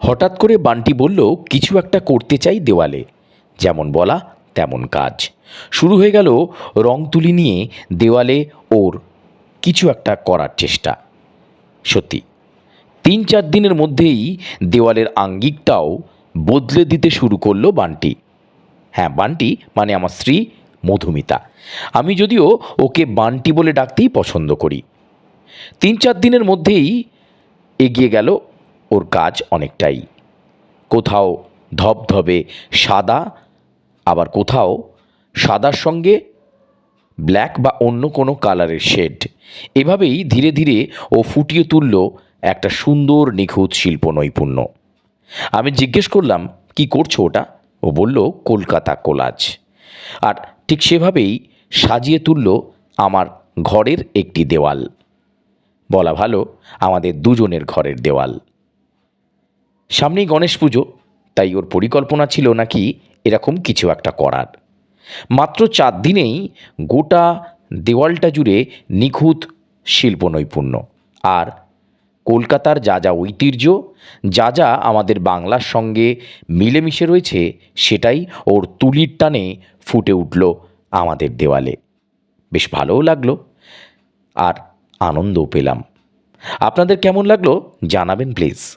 হঠাৎ করে বান্টি বলল, কিছু একটা করতে চাই দেওয়ালে। যেমন বলা, তেমন কাজ। শুরু হয়ে গেল রং তুলি নিয়ে দেওয়ালে ওর কিছু একটা করার চেষ্টা। সত্যি, তিন চার দিনের মধ্যেই দেওয়ালের আঙ্গিকটাও বদলে দিতে শুরু করল বান্টি। হ্যাঁ বান্টি মানে আমার স্ত্রী মধুমিতা। আমি যদিও ওকে বান্টি বলে ডাকতেই পছন্দ করি। তিন চার দিনের মধ্যেই এগিয়ে গেল ওর কাজ অনেকটাই। কোথাও ধবধবে সাদা, আবার কোথাও সাদার সঙ্গে ব্ল্যাক বা অন্য কোনো কালারের শেড। এভাবেই ধীরে ধীরে ও ফুটিয়ে তুলল একটা সুন্দর নিখুঁত শিল্প নৈপুণ্য আমি জিজ্ঞেস করলাম, কি করছ ওটা? ও বলল, কলকাতা কোলাজ। আর ঠিক সেভাবেই সাজিয়ে তুলল আমার ঘরের একটি দেওয়াল। বলা ভালো, আমাদের দুজনের ঘরের দেওয়াল। সামনেই গণেশ পুজো, তাই ওর পরিকল্পনা ছিল নাকি এরকম কিছু একটা করার। মাত্র চার দিনেই গোটা দেওয়ালটা জুড়ে নিখুঁত শিল্প নৈপুণ্য আর কলকাতার যা যা ঐতিহ্য, যা যা আমাদের বাংলার সঙ্গে মিলেমিশে রয়েছে, সেটাই ওর তুলির টানে ফুটে উঠল আমাদের দেওয়ালে। বেশ ভালোও লাগল আর আনন্দও পেলাম। আপনাদের কেমন লাগল জানাবেন প্লিজ।